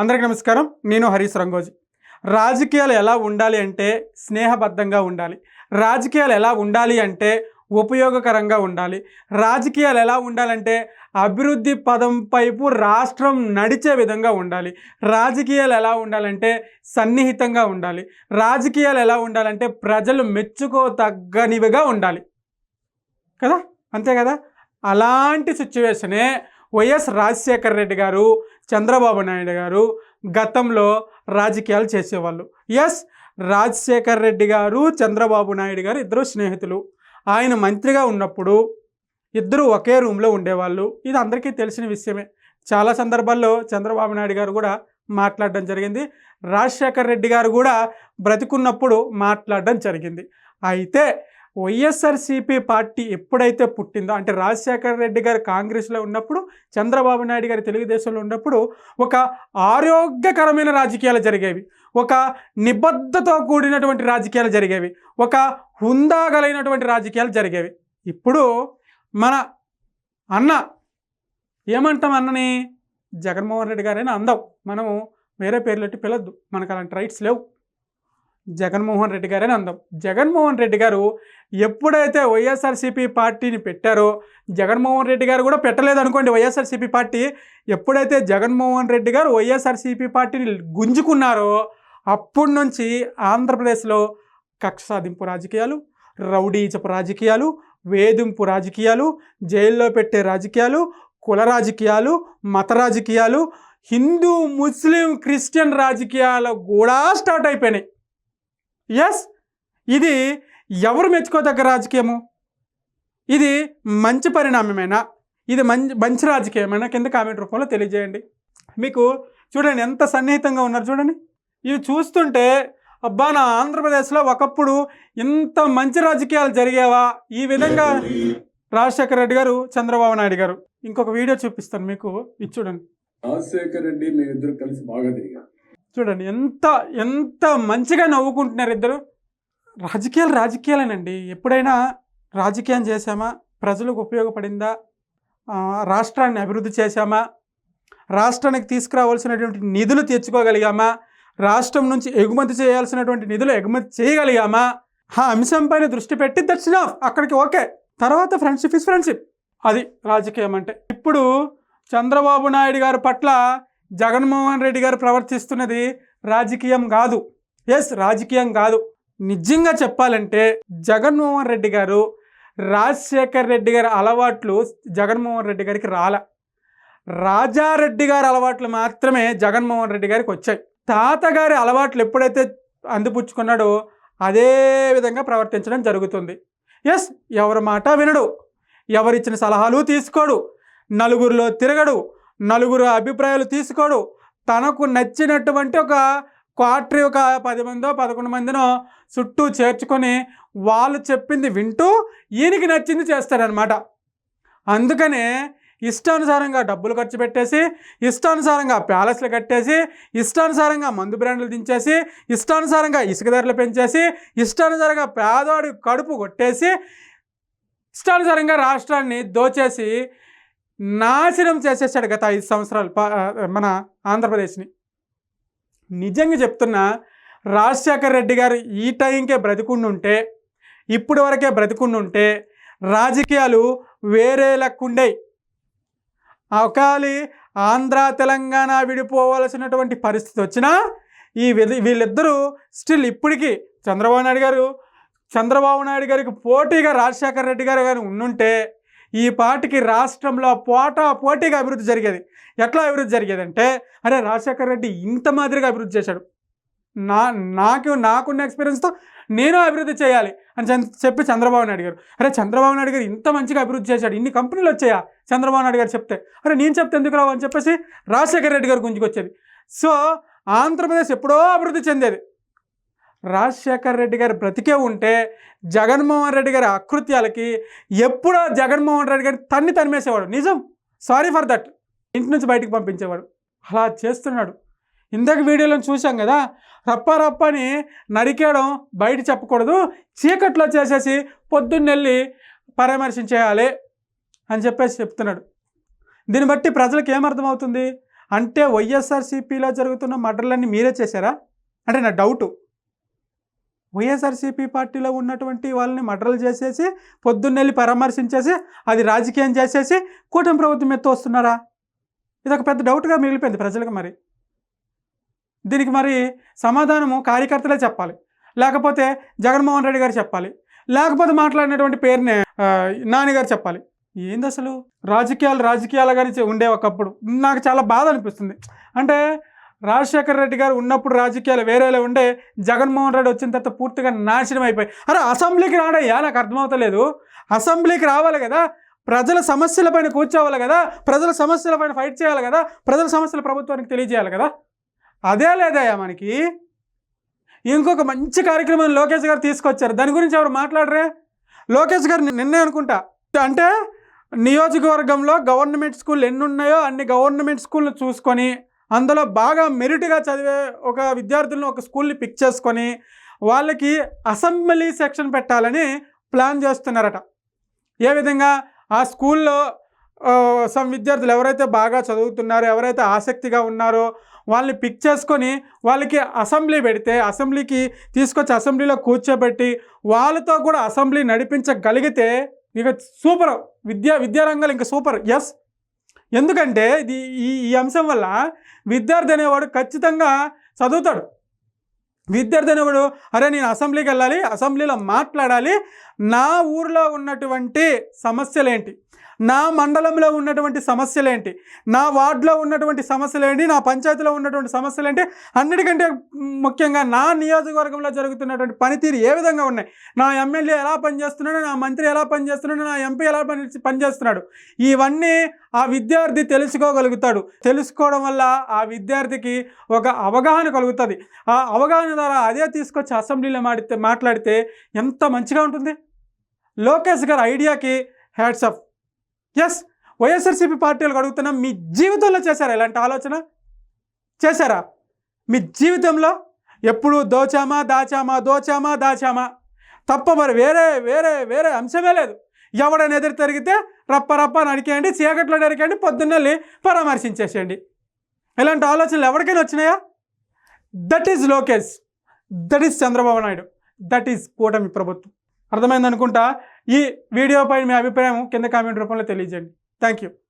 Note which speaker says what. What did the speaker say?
Speaker 1: అందరికీ నమస్కారం. నేను హరీష్ రంగోజీ. రాజకీయాలు ఎలా ఉండాలి అంటే స్నేహబద్ధంగా ఉండాలి. రాజకీయాలు ఎలా ఉండాలి అంటే ఉపయోగకరంగా ఉండాలి. రాజకీయాలు ఎలా ఉండాలంటే అభివృద్ధి పదం పైపు రాష్ట్రం నడిచే విధంగా ఉండాలి. రాజకీయాలు ఎలా ఉండాలంటే సన్నిహితంగా ఉండాలి. రాజకీయాలు ఎలా ఉండాలంటే ప్రజలు మెచ్చుకోతగ్గనివిగా ఉండాలి. కదా? అంతే కదా? అలాంటి సిచ్యువేషనే వైఎస్ రాజశేఖర రెడ్డి గారు చంద్రబాబు నాయుడు గారు గతంలో రాజకీయాలు చేసేవాళ్ళు. ఎస్ రాజశేఖర్ రెడ్డి గారు చంద్రబాబు నాయుడు గారు ఇద్దరు స్నేహితులు. ఆయన మంత్రిగా ఉన్నప్పుడు ఇద్దరు ఒకే రూమ్లో ఉండేవాళ్ళు. ఇది అందరికీ తెలిసిన విషయమే. చాలా సందర్భాల్లో చంద్రబాబు నాయుడు గారు కూడా మాట్లాడడం జరిగింది. రాజశేఖర్ రెడ్డి గారు కూడా బ్రతికున్నప్పుడు మాట్లాడడం జరిగింది. అయితే వైఎస్ఆర్సీపీ పార్టీ ఎప్పుడైతే పుట్టిందో అంటే రాజశేఖర రెడ్డి గారు కాంగ్రెస్లో ఉన్నప్పుడు చంద్రబాబు నాయుడు గారు తెలుగుదేశంలో ఉన్నప్పుడు ఒక ఆరోగ్యకరమైన రాజకీయాలు జరిగేవి. ఒక నిబద్ధతో కూడినటువంటి రాజకీయాలు జరిగేవి. ఒక హుందాగలైనటువంటి రాజకీయాలు జరిగేవి. ఇప్పుడు మన అన్న ఏమంటాం అన్నని? జగన్మోహన్ రెడ్డి గారైనా అందాం. మనము వేరే పేర్లెట్టి పిలవద్దు మనకు అలాంటి రైట్స్ లేవు. జగన్మోహన్ రెడ్డి గారని అందాం జగన్మోహన్ రెడ్డి గారు ఎప్పుడైతే వైఎస్ఆర్సీపీ పార్టీని పెట్టారో జగన్మోహన్ రెడ్డి గారు కూడా పెట్టలేదు అనుకోండి వైఎస్ఆర్సీపీ పార్టీ. ఎప్పుడైతే జగన్మోహన్ రెడ్డి గారు వైఎస్ఆర్సీపీ పార్టీని గుంజుకున్నారో అప్పటి నుంచి ఆంధ్రప్రదేశ్లో కక్ష సాధింపు రాజకీయాలు రౌడీచపు రాజకీయాలు వేధింపు రాజకీయాలు జైల్లో పెట్టే రాజకీయాలు కుల రాజకీయాలు మత రాజకీయాలు హిందూ ముస్లిం క్రిస్టియన్ రాజకీయాలు కూడా స్టార్ట్ అయిపోయినాయి. ఎస్ ఇది ఎవరు మెచ్చుకోదగ్గ రాజకీయము? ఇది మంచి పరిణామమేనా? ఇది మంచి మంచి రాజకీయమేనా? కింద కామెంట్ రూపంలో తెలియజేయండి. మీకు చూడండి ఎంత సన్నిహితంగా ఉన్నారు చూడండి. ఇవి చూస్తుంటే అబ్బా నా ఆంధ్రప్రదేశ్లో ఒకప్పుడు ఇంత మంచి రాజకీయాలు జరిగేవా? ఈ విధంగా రాజశేఖర రెడ్డి గారు చంద్రబాబు నాయుడు గారు. ఇంకొక వీడియో చూపిస్తాను మీకు. ఇది చూడండి.
Speaker 2: రాజశేఖర రెడ్డి మేమిద్దరు కలిసి బాగా తిరిగాం.
Speaker 1: చూడండి ఎంత ఎంత మంచిగా నవ్వుకుంటున్నారు ఇద్దరు. రాజకీయాలు రాజకీయాలేనండి. ఎప్పుడైనా రాజకీయం చేశామా? ప్రజలకు ఉపయోగపడిందా? రాష్ట్రాన్ని అభివృద్ధి చేశామా? రాష్ట్రానికి తీసుకురావాల్సినటువంటి నిధులు తెచ్చుకోగలిగామా రాష్ట్రం నుంచి ఎగుమతి చేయాల్సినటువంటి నిధులు ఎగుమతి చేయగలిగామా? ఆ అంశంపైన దృష్టి పెట్టి దట్స్ అక్కడికి ఓకే. తర్వాత ఫ్రెండ్షిప్ ఇస్ ఫ్రెండ్షిప్ అది రాజకీయం అంటే. ఇప్పుడు చంద్రబాబు నాయుడు గారి పట్ల జగన్మోహన్ రెడ్డి గారు ప్రవర్తిస్తున్నది రాజకీయం కాదు. ఎస్ రాజకీయం కాదు. నిజంగా చెప్పాలంటే జగన్మోహన్ రెడ్డి గారు రాజశేఖర్ రెడ్డి గారి అలవాట్లు జగన్మోహన్ రెడ్డి గారికి రాల. రాజారెడ్డి గారి అలవాట్లు మాత్రమే జగన్మోహన్ రెడ్డి గారికి వచ్చాయి. తాతగారి అలవాట్లు ఎప్పుడైతే అందిపుచ్చుకున్నాడో అదే విధంగా ప్రవర్తించడం జరుగుతుంది. ఎస్ ఎవరి మాట వినడు. ఎవరిచ్చిన సలహాలు తీసుకోడు. నలుగురిలో తిరగడు. నలుగురు అభిప్రాయాలు తీసుకోడు. తనకు నచ్చినటువంటి ఒక క్వార్టరీ ఒక పది మందో పదకొండు మందినో చుట్టూ చేర్చుకొని వాళ్ళు చెప్పింది వింటూ ఈయనకి నచ్చింది చేస్తాడనమాట అందుకనే ఇష్టానుసారంగా డబ్బులు ఖర్చు పెట్టేసి ఇష్టానుసారంగా ప్యాలెస్లు కట్టేసి ఇష్టానుసారంగా మందు బ్రాండ్లు దించేసి ఇష్టానుసారంగా ఇసుక ధరలు పెంచేసి ఇష్టానుసారంగా పేదవాడి కడుపు కొట్టేసి ఇష్టానుసారంగా రాష్ట్రాన్ని దోచేసి నాశనం చేసేసాడు గత ఐదు సంవత్సరాలు మన ఆంధ్రప్రదేశ్ని. నిజంగా చెప్తున్నా రాజశేఖర్ రెడ్డి గారు ఈ టైంకే బ్రతికుండుంటే ఇప్పటి వరకే బ్రతికుండుంటే రాజకీయాలు వేరే లెక్కుండేవి ఒకవేళ ఆంధ్ర తెలంగాణ విడిపోవలసినటువంటి పరిస్థితి వచ్చినా ఈ వీళ్ళిద్దరూ స్టిల్ ఇప్పటికీ చంద్రబాబు నాయుడు గారు చంద్రబాబు నాయుడు గారికి పోటీగా రాజశేఖర రెడ్డి గారు కానీ ఉండుంటే ఈ పార్టీకి రాష్ట్రంలో పోటా పోటీగా అభివృద్ధి జరిగేది. ఎట్లా అభివృద్ధి జరిగేదంటే అరే రాజశేఖర రెడ్డి ఇంత మాదిరిగా అభివృద్ధి చేశాడు. నా నాకు నాకున్న ఎక్స్పీరియన్స్తో నేను అభివృద్ధి చేయాలి అని చెప్పి చంద్రబాబు నాయుడు గారు అరే చంద్రబాబు నాయుడు గారు ఇంత మంచిగా అభివృద్ధి చేశాడు ఇన్ని కంపెనీలు వచ్చాయా? చంద్రబాబు నాయుడు గారు చెప్తే అరే నేను చెప్తే ఎందుకు రావు అని చెప్పేసి రాజశేఖర రెడ్డి గారు గుంజుకొచ్చేది. సో ఆంధ్రప్రదేశ్ ఎప్పుడో అభివృద్ధి చెందేది. రాజశేఖర్ రెడ్డి గారు బ్రతికే ఉంటే జగన్మోహన్ రెడ్డి గారి అకృత్యాలకి ఎప్పుడో జగన్మోహన్ రెడ్డి గారి తన్ని తనిమేసేవాడు నిజం? సారీ ఫర్ దట్ ఇంటి నుంచి బయటకు పంపించేవాడు. అలా చేస్తున్నాడు. ఇందాక వీడియోలో చూసాం కదా? రప్ప రప్పని నరికేయడం బయట చెప్పకూడదు. చీకట్లో చేసేసి పొద్దున్నెళ్ళి పరామర్శించేయాలి అని చెప్పేసి చెప్తున్నాడు. దీన్ని బట్టి ప్రజలకు ఏమర్థమవుతుంది? అంటే వైఎస్ఆర్సీపీలో జరుగుతున్న మర్డర్లన్నీ మీరే చేశారా? అంటే నా డౌటు వైఎస్ఆర్సీపీ పార్టీలో ఉన్నటువంటి వాళ్ళని మర్డర్లు చేసేసి పొద్దున్నెళ్ళి పరామర్శించేసి అది రాజకీయం చేసేసి కూటమి ప్రభుత్వం ఎత్తు వస్తున్నారా ఇది ఒక పెద్ద డౌట్గా మిగిలిపోయింది ప్రజలకు మరి. దీనికి మరి సమాధానము కార్యకర్తలే చెప్పాలి. లేకపోతే జగన్మోహన్ రెడ్డి గారు చెప్పాలి. లేకపోతే మాట్లాడినటువంటి పేరునే నాన్నగారు చెప్పాలి. ఏంది అసలు రాజకీయాలు రాజకీయాలుగానే ఉండే ఒకప్పుడు. నాకు చాలా బాధ అనిపిస్తుంది. అంటే రాజశేఖర రెడ్డి గారు ఉన్నప్పుడు రాజకీయాలు వేరేలా ఉండే జగన్మోహన్ రెడ్డి వచ్చిన తర్వాత పూర్తిగా నాశనం అయిపోయి అరే అసెంబ్లీకి రాడయ్యా? నాకు అర్థమవుతలేదు. అసెంబ్లీకి రావాలి కదా? ప్రజల సమస్యలపైన కూర్చోవాలి కదా? ప్రజల సమస్యలపైన ఫైట్ చేయాలి కదా? ప్రజల సమస్యలు ప్రభుత్వానికి తెలియజేయాలి కదా? అదే లేదయ్యా మనకి. ఇంకొక మంచి కార్యక్రమం లోకేష్ గారు తీసుకొచ్చారు. దాని గురించి ఎవరు మాట్లాడరే? లోకేష్ గారు నిన్నే అనుకుంటా. అంటే నియోజకవర్గంలో గవర్నమెంట్ స్కూల్ ఎన్ని ఉన్నాయో అన్ని గవర్నమెంట్ స్కూళ్ళు చూసుకొని అందులో బాగా మెరిట్గా చదివే ఒక విద్యార్థులను ఒక స్కూల్ని పిక్ చేసుకొని వాళ్ళకి అసెంబ్లీ సెక్షన్ పెట్టాలని ప్లాన్ చేస్తున్నారట. ఏ విధంగా? ఆ స్కూల్లో సమ్ విద్యార్థులు ఎవరైతే బాగా చదువుతున్నారో ఎవరైతే ఆసక్తిగా ఉన్నారో వాళ్ళని పిక్ చేసుకొని వాళ్ళకి అసెంబ్లీ పెడితే అసెంబ్లీకి తీసుకొచ్చి అసెంబ్లీలో కూర్చోబెట్టి వాళ్ళతో కూడా అసెంబ్లీ నడిపించగలిగితే ఇక సూపర్. విద్యా విద్యారంగాలు ఇంకా సూపర్. ఎస్? ఎందుకంటే ఇది ఈ ఈ అంశం వల్ల విద్యార్థి అనేవాడు ఖచ్చితంగా చదువుతాడు. విద్యార్థి అనేవాడు అరే నేను అసెంబ్లీకి వెళ్ళాలి అసెంబ్లీలో మాట్లాడాలి నా ఊర్లో ఉన్నటువంటి సమస్యలేంటి? నా మండలంలో ఉన్నటువంటి సమస్యలేంటి? నా వార్డులో ఉన్నటువంటి సమస్యలేంటి? నా పంచాయతీలో ఉన్నటువంటి సమస్యలేంటి? అన్నిటికంటే ముఖ్యంగా నా నియోజకవర్గంలో జరుగుతున్నటువంటి పనితీరు ఏ విధంగా ఉన్నాయి? నా ఎమ్మెల్యే ఎలా పనిచేస్తున్నాడు? నా మంత్రి ఎలా పనిచేస్తున్నాడు? నా ఎంపీ ఎలా పని పనిచేస్తున్నాడు? ఇవన్నీ ఆ విద్యార్థి తెలుసుకోగలుగుతాడు. తెలుసుకోవడం వల్ల ఆ విద్యార్థికి ఒక అవగాహన కలుగుతుంది. ఆ అవగాహన ద్వారా అదే తీసుకొచ్చి అసెంబ్లీలో మాడితే మాట్లాడితే ఎంత మంచిగా ఉంటుంది? లోకేష్ గారి ఐడియాకి హ్యాట్స్ ఆఫ్. ఎస్ వైఎస్ఆర్సీపీ పార్టీలకు అడుగుతున్నాం మీ జీవితంలో చేశారా ఇలాంటి ఆలోచన? చేశారా? మీ జీవితంలో ఎప్పుడు దోచామా దాచామా దోచామా దాచామా? తప్ప మరి వేరే వేరే వేరే అంశమే లేదు. ఎవడైనా ఎదురు తిరిగితే రప్ప రప్ప నడికేయండి చీకట్లో నరికేయండి పొద్దున్నెళ్ళి పరామర్శించేసేయండి. ఇలాంటి ఆలోచనలు ఎవరికైనా వచ్చినాయా? That is Lokesh. That is Chandrababu Naidu. That is కూటమి ప్రభుత్వం. అర్థమైంది అనుకుంటా ఈ వీడియోపై మీ అభిప్రాయం కింద కామెంట్ రూపంలో తెలియజేయండి. Thank you